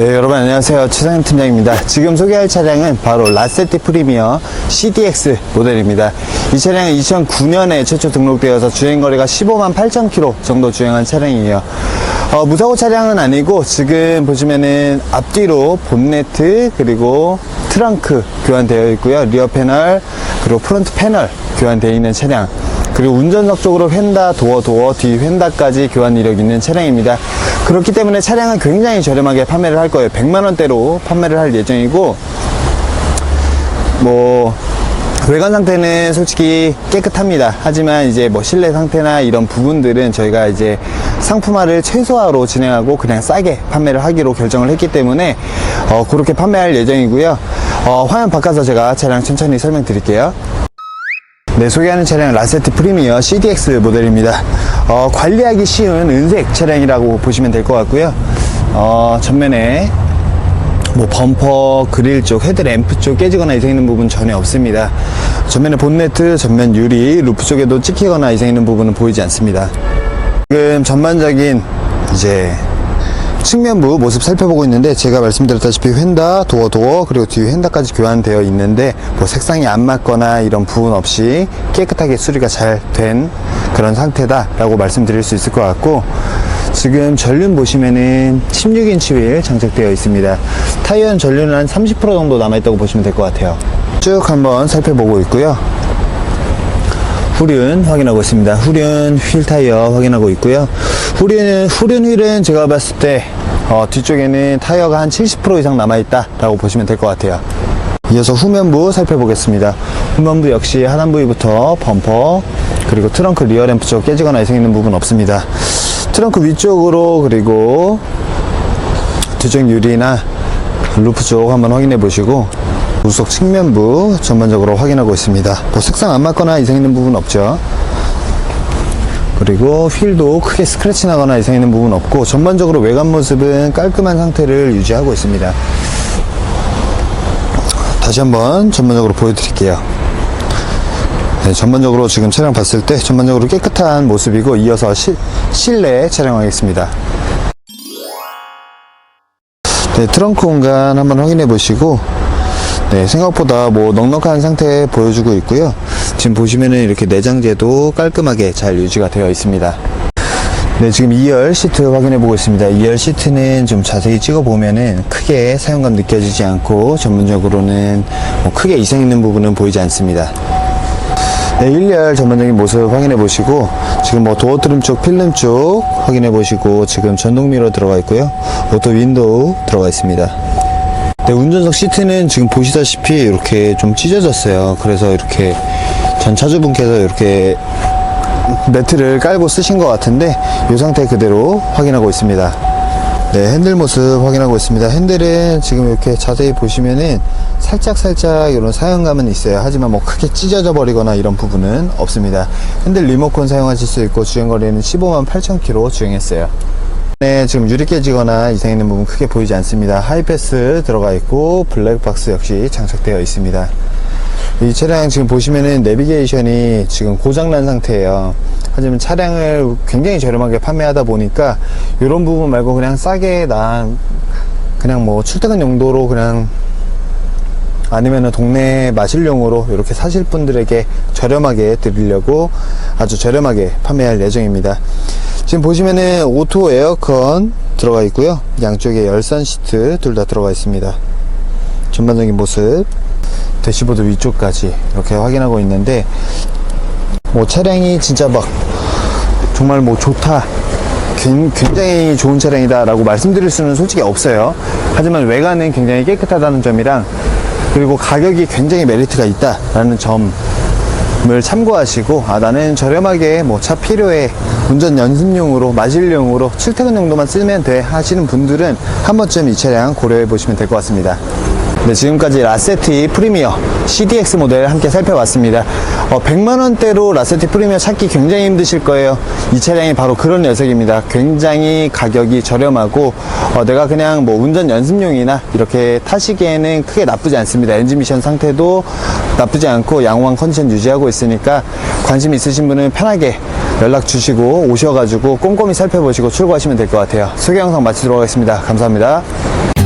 네, 여러분 안녕하세요. 최상현 팀장입니다. 지금 소개할 차량은 바로 라세티 프리미어 CDX 모델입니다. 이 차량은 2009년에 최초 등록되어서 주행거리가 15만 8천 킬로 정도 주행한 차량이에요. 어, 무사고 차량은 아니고 지금 보시면은 앞뒤로 본네트 그리고 트렁크 교환되어 있고요. 리어 패널 그리고 프론트 패널 교환되어 있는 차량. 그리고 운전석 쪽으로 휀다, 도어, 도어, 뒤 휀다까지 교환 이력 있는 차량입니다. 그렇기 때문에 차량은 굉장히 저렴하게 판매를 할 거예요. 100만원대로 판매를 할 예정이고, 뭐, 외관 상태는 솔직히 깨끗합니다. 하지만 이제 뭐 실내 상태나 이런 부분들은 저희가 이제 상품화를 최소화로 진행하고 그냥 싸게 판매를 하기로 결정을 했기 때문에 어, 그렇게 판매할 예정이고요. 어, 화면 바꿔서 제가 차량 천천히 설명드릴게요. 네, 소개하는 차량은 라세트 프리미어 CDX 모델입니다. 어, 관리하기 쉬운 은색 차량이라고 보시면 될 것 같고요. 어, 전면에 뭐 범퍼, 그릴 쪽, 헤드램프 쪽 깨지거나 이상 있는 부분 전혀 없습니다. 전면에 본네트, 전면 유리, 루프 쪽에도 찍히거나 이상 있는 부분은 보이지 않습니다. 지금 전반적인 이제 측면부 모습 살펴보고 있는데 제가 말씀드렸다시피 휀다, 도어, 도어 그리고 뒤 휀다까지 교환되어 있는데 뭐 색상이 안 맞거나 이런 부분 없이 깨끗하게 수리가 잘 된 그런 상태다 라고 말씀드릴 수 있을 것 같고 지금 전륜 보시면은 16인치 휠 장착되어 있습니다. 타이어는 전륜은 한 30% 정도 남아있다고 보시면 될 것 같아요. 쭉 한번 살펴보고 있고요. 후륜 확인하고 있습니다. 후륜 휠 타이어 확인하고 있고요. 후륜, 후륜 휠은 제가 봤을 때 어, 뒤쪽에는 타이어가 한 70% 이상 남아있다 라고 보시면 될 것 같아요. 이어서 후면부 살펴보겠습니다. 후면부 역시 하단 부위부터 범퍼 그리고 트렁크 리어 램프 쪽 깨지거나 이상 있는 부분 없습니다. 트렁크 위쪽으로 그리고 뒤쪽 유리나 루프 쪽 한번 확인해 보시고 우석 측면부 전반적으로 확인하고 있습니다. 뭐 색상 안 맞거나 이상 있는 부분 없죠. 그리고 휠도 크게 스크래치 나거나 이상 있는 부분 없고 전반적으로 외관 모습은 깔끔한 상태를 유지하고 있습니다. 다시 한번 전반적으로 보여드릴게요. 네, 전반적으로 지금 차량 봤을 때 전반적으로 깨끗한 모습이고 이어서 시- 실내 촬영하겠습니다. 네, 트렁크 공간 한번 확인해 보시고 네, 생각보다 뭐 넉넉한 상태 보여주고 있고요. 지금 보시면은 이렇게 내장재도 깔끔하게 잘 유지가 되어 있습니다. 네, 지금 2열 시트 확인해 보고 있습니다. 2열 시트는 좀 자세히 찍어 보면은 크게 사용감 느껴지지 않고 전문적으로는 뭐 크게 이상 있는 부분은 보이지 않습니다. 네, 1열 전반적인 모습 확인해 보시고 지금 뭐 도어 트림 쪽, 필름 쪽 확인해 보시고 지금 전동 미러 들어가 있고요. 오토 윈도우 들어가 있습니다. 네, 운전석 시트는 지금 보시다시피 이렇게 좀 찢어졌어요. 그래서 이렇게 전 차주분께서 이렇게 매트를 깔고 쓰신 것 같은데 이 상태 그대로 확인하고 있습니다. 네, 핸들 모습 확인하고 있습니다. 핸들은 지금 이렇게 자세히 보시면은 살짝 살짝 이런 사용감은 있어요. 하지만 뭐 크게 찢어져 버리거나 이런 부분은 없습니다. 핸들 리모컨 사용하실 수 있고 주행거리는 15만 8천 킬로 주행했어요. 네, 지금 유리 깨지거나 이상 있는 부분 크게 보이지 않습니다. 하이패스 들어가 있고 블랙박스 역시 장착되어 있습니다. 이 차량 지금 보시면은 내비게이션이 지금 고장난 상태예요. 하지만 차량을 굉장히 저렴하게 판매하다 보니까 이런 부분 말고 그냥 싸게 난 그냥 뭐 출퇴근 용도로 그냥 아니면은 동네 마실용으로 이렇게 사실 분들에게 저렴하게 드리려고 아주 저렴하게 판매할 예정입니다. 지금 보시면은 오토 에어컨 들어가 있고요. 양쪽에 열선 시트 둘 다 들어가 있습니다. 전반적인 모습 대시보드 위쪽까지 이렇게 확인하고 있는데 뭐 차량이 진짜 막 정말 뭐 좋다 굉- 굉장히 좋은 차량이다 라고 말씀드릴 수는 솔직히 없어요. 하지만 외관은 굉장히 깨끗하다는 점이랑 그리고 가격이 굉장히 메리트가 있다 라는 점을 참고하시고 아 나는 저렴하게 뭐 차 필요해 운전 연습용으로 마실용으로 출퇴근 정도만 쓰면 돼 하시는 분들은 한 번쯤 이 차량 고려해 보시면 될 것 같습니다 네, 지금까지 라세티 프리미어 CDX 모델 함께 살펴봤습니다. 어, 100만원대로 라세티 프리미어 찾기 굉장히 힘드실 거예요. 이 차량이 바로 그런 녀석입니다. 굉장히 가격이 저렴하고, 어, 내가 그냥 뭐 운전 연습용이나 이렇게 타시기에는 크게 나쁘지 않습니다. 엔진 미션 상태도 나쁘지 않고 양호한 컨디션 유지하고 있으니까 관심 있으신 분은 편하게 연락 주시고 오셔가지고 꼼꼼히 살펴보시고 출고하시면 될 것 같아요. 소개 영상 마치도록 하겠습니다. 감사합니다.